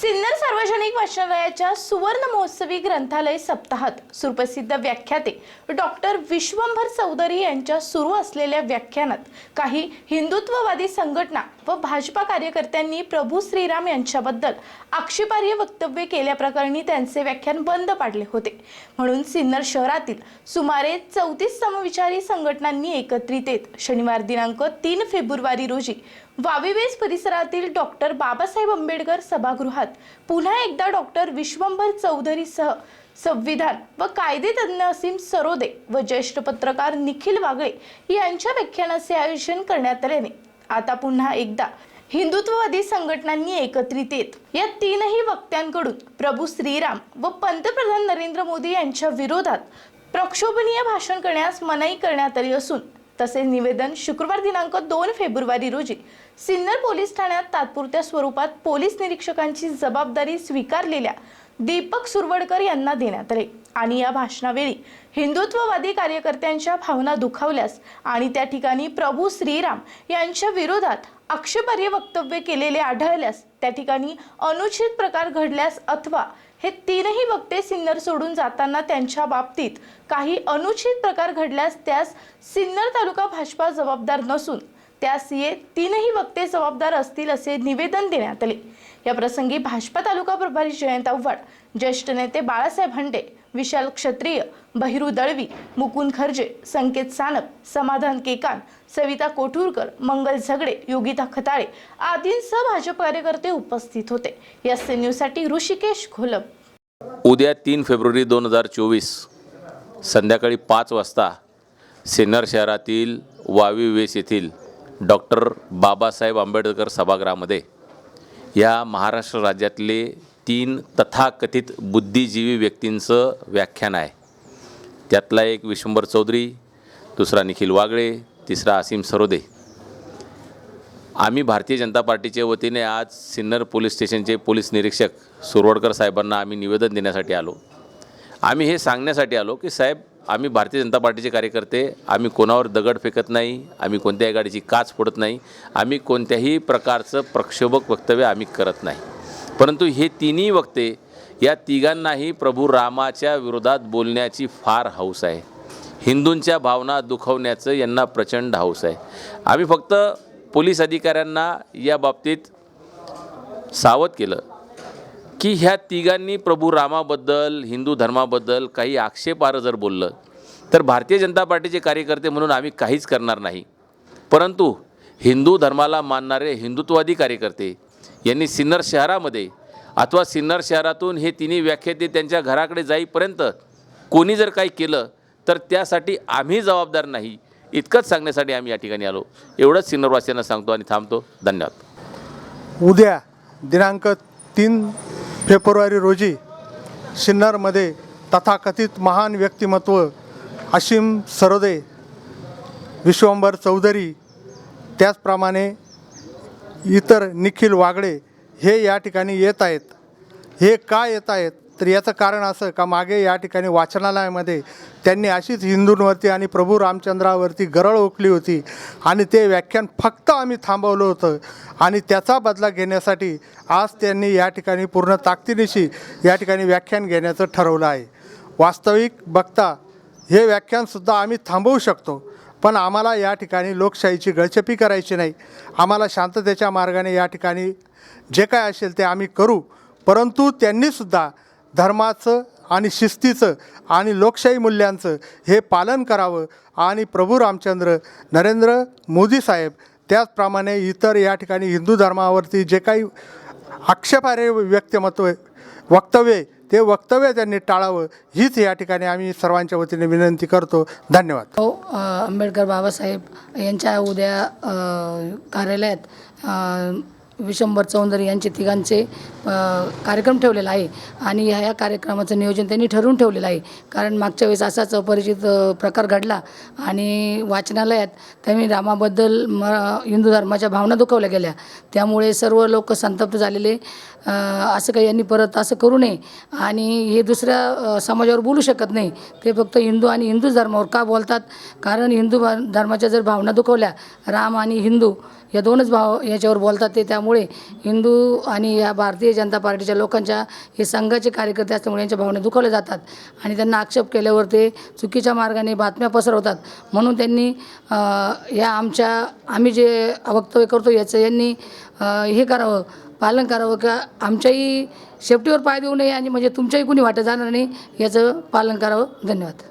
सिन्नर सार्वजनिक वाचनालयाच्या सुवर्ण महोत्सवी ग्रंथालय सप्ताहात सुप्रसिद्ध व्याख्याते डॉक्टर विश्वंभर चौधरी यांच्या सुरू असलेल्या व्याख्यानात काही हिंदुत्ववादी संघटना व भाजपा कार्यकर्त्यांनी प्रभू श्रीराम यांच्याबद्दल आक्षेपार्ह वक्तव्य केल्याप्रकरणी त्यांचे व्याख्यान बंद पाडले होते. म्हणून सिन्नर शहरातील सुमारे चौतीस समविचारी संघटनांनी एकत्रित येत शनिवार दिनांक तीन फेब्रुवारी रोजी वावीवेस परिसरातील डॉक्टर बाबासाहेब आंबेडकर सभागृहात पुन्हा एकदा डॉक्टर विश्वंभर चौधरीसह संविधान व कायदेतज्ञ असीम सरोदे व ज्येष्ठ पत्रकार निखिल वागळे यांच्या व्याख्यानाचे आयोजन करण्यात आल्याने आता पुन्हा एकदा हिंदुत्ववादी संघटनांनी एकत्रित येत. या तीनही वक्त्यांकडून प्रभू श्रीराम व पंतप्रधान नरेंद्र मोदी यांच्या विरोधात प्रक्षोभनीय भाषण करण्यास मनाई करण्यात आली असून तसे निवेदन शुक्रवार दिनांक दोन फेब्रुवारी रोजी सिन्नर पोलीस ठाण्यात तात्पुरत्या स्वरूपात पोलीस निरीक्षकांची जबाबदारी स्वीकारलेल्या दीपक सुरवडकर यांना देण्यात आले. आणि या भाषणावेळी हिंदुत्ववादी कार्यकर्त्यांच्या भावना दुखावल्यास आणि त्या ठिकाणी प्रभू श्रीराम यांच्या विरोधात आक्षेपार्ह वक्तव्य केलेले आढळल्यास त्या ठिकाणी अनुचित प्रकार घडल्यास अथवा हे तीनही वक्ते सिन्नर सोडून जाताना त्यांच्या बाबतीत काही अनुचित प्रकार घडल्यास त्यास सिन्नर तालुका भाजपा जबाबदार नसून त्यास ये तीनही वक्ते जबाबदार असतील असे निवेदन देण्यात आले. या प्रसंगी भाजपा तालुका प्रभारी जयंत आव्हाड ज्येष्ठ नेते बाळासाहेब हंडे विशाल क्षत्रिय बहिरू दळवी मुकुंद खर्जे संकेत सानप समाधान केकान सविता कोठूरकर मंगल झगडे योगिता खताळे आदींसह भाजप कार्यकर्ते उपस्थित होते. या न्यूजसाठी ऋषिकेश घोलप उद्या तीन फेब्रुवारी दोन हजार चोवीस संध्याकाळी पाच वाजता सिन्नर शहरातील वावी वेस येथील डॉक्टर बाबासाहेब आंबेडकर सभागृहामध्ये या महाराष्ट्र राज्यातले तीन तथाकथित बुद्धिजीवी व्यक्तींचं व्याख्यान आहे. त्यातला एक विश्वंभर चौधरी दुसरा निखिल वागळे तिसरा असीम सरोदे. आम्ही भारतीय जनता पार्टीच्या वतीने आज सिन्नर पोलीस स्टेशनचे पोलीस निरीक्षक सुरवडकर साहेबांना आम्ही निवेदन देण्यासाठी आलो. आम्ही हे सांगण्यासाठी आलो की साहेब आम्ही भारतीय जनता पार्टीचे कार्यकर्ते आम्ही कोणावर दगड फेकत नाही आम्ही कोणत्याही गाडीची काच फोडत नाही आम्ही कोणत्याही प्रकारचं प्रक्षोभक वक्तव्य आम्ही करत नाही. परंतु हे तिन्ही वक्ते या तिघांनाही प्रभू रामाच्या विरोधात बोलण्याची फार हौस आहे. हिंदूंच्या भावना दुखवण्याचं यांना प्रचंड हौस आहे. आम्ही फक्त पोलीस अधिकाऱ्यांना या बाबतीत सावध केलं की ह्या तिघांनी प्रभू रामाबद्दल हिंदू धर्माबद्दल काही आक्षेपार्ह जर बोललं तर भारतीय जनता पार्टीचे कार्यकर्ते म्हणून आम्ही काहीच करणार नाही. परंतु हिंदू धर्माला मानणारे हिंदुत्ववादी कार्यकर्ते यांनी सिन्नर शहरामध्ये अथवा सिन्नर शहरातून हे तिन्ही व्याख्याते त्यांच्या घराकडे जाईपर्यंत कोणी जर काही केलं तर त्यासाठी आम्ही जबाबदार नाही. इतकंच सांगण्यासाठी आम्ही या ठिकाणी आलो. एवढंच सिन्नरवासियांना सांगतो आणि थांबतो. धन्यवाद. उद्या दिनांक तीन फेब्रुवारी रोजी सिन्नरमध्ये तथाकथित महान व्यक्तिमत्व असीम सरोदे विश्वंभर चौधरी त्याचप्रमाणे इतर निखिल वागडे हे या ठिकाणी येत आहेत. हे का येत आहेत? तर याचं कारण असं का मागे या ठिकाणी वाचनालयामध्ये त्यांनी अशीच हिंदूंवरती आणि प्रभू रामचंद्रावरती गरळ ओकली होती आणि ते व्याख्यान फक्त आम्ही थांबवलं होतं. आणि त्याचा बदला घेण्यासाठी आज त्यांनी या ठिकाणी पूर्ण ताकदीनिशी या ठिकाणी व्याख्यान घेण्याचं ठरवलं आहे. वास्तविक बघता हे व्याख्यानसुद्धा आम्ही थांबवू शकतो पण आम्हाला या ठिकाणी लोकशाहीची गळचपी करायची नाही. आम्हाला शांततेच्या मार्गाने या ठिकाणी जे काय असेल ते आम्ही करू परंतु त्यांनीसुद्धा धर्माचं आणि शिस्तीचं आणि लोकशाही मूल्यांचं हे पालन करावं आणि प्रभू रामचंद्र नरेंद्र मोदी साहेब त्याचप्रमाणे इतर या ठिकाणी हिंदू धर्मावरती जे काही आक्षेपार्ह व्यक्तिमत्व वक्तव्य ते वक्तव्य त्यांनी टाळावं हीच या ठिकाणी आम्ही सर्वांच्या वतीने विनंती करतो. धन्यवाद. हो आंबेडकर बाबासाहेब यांच्या उद्या कार्यालयात विशंभर चौंदरी यांचे तिघांचे कार्यक्रम ठेवलेला आहे. आणि ह्या या कार्यक्रमाचं नियोजन त्यांनी ठरवून ठेवलेलं आहे. कारण मागच्या वेळेस असाच अपरिचित प्रकार घडला. आणि वाचनालयात त्यांनी रामाबद्दल म हिंदू धर्माच्या भावना दुखवल्या गेल्या. त्यामुळे सर्व लोक संतप्त झालेले असं काही यांनी परत असं करू नये. आणि हे दुसऱ्या समाजावर बोलू शकत नाही. ते फक्त हिंदू आणि हिंदू धर्मावर का बोलतात? कारण हिंदू भा- धर्माच्या जर भावना दुखवल्या राम आणि हिंदू या दोनच भाव याच्यावर बोलतात ते. त्यामुळे हिंदू आणि या भारतीय जनता पार्टीच्या लोकांच्या हे संघाचे कार्यकर्ते असल्यामुळे यांच्या भावना दुखावल्या जातात. आणि त्यांना आक्षेप केल्यावर ते चुकीच्या मार्गाने बातम्या पसरवतात. म्हणून त्यांनी या आमच्या आम्ही जे वक्तव्य करतो याचं यांनी हे करावं पालन करावं का आमच्याही शेफ्टीवर पाय देऊ नये आणि म्हणजे तुमच्याही कुणी वाटत जाणार नाही याचं पालन करावं. धन्यवाद.